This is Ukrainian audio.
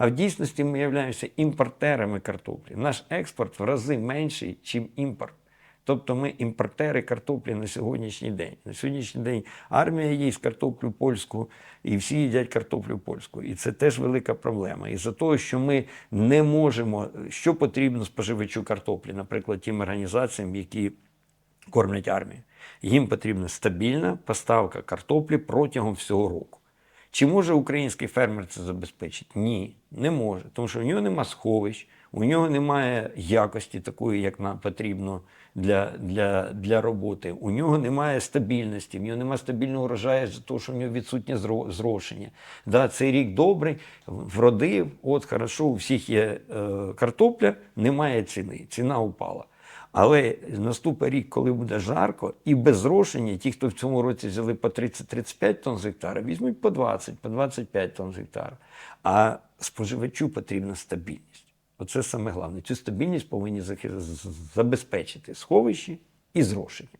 А в дійсності ми являємося імпортерами картоплі. Наш експорт в рази менший, ніж імпорт. Тобто ми імпортери картоплі на сьогоднішній день. На сьогоднішній день армія їсть картоплю польську, і всі їдять картоплю польську. І це теж велика проблема. І за того, що ми не можемо, що потрібно споживачу картоплі, наприклад, тим організаціям, які кормлять армію. Їм потрібна стабільна поставка картоплі протягом всього року. Чи може український фермер це забезпечити? Ні, не може. Тому що у нього нема сховищ, у нього немає якості такої, як нам потрібно для, для, для роботи. У нього немає стабільності, в нього немає стабільного врожаю з того, що в нього відсутнє зро- зрошення. Да, цей рік добрий, вродив, от хорошо, у всіх є е, картопля, немає ціни, ціна упала. Але наступний рік, коли буде жарко, і без рошення, ті, хто в цьому році взяли по 30-35 тонн з гектара, візьмуть по 20, по 25 тонн з гектара. А споживачу потрібна стабільність. Оце саме головне. Цю стабільність повинні забезпечити сховищі і зрошення.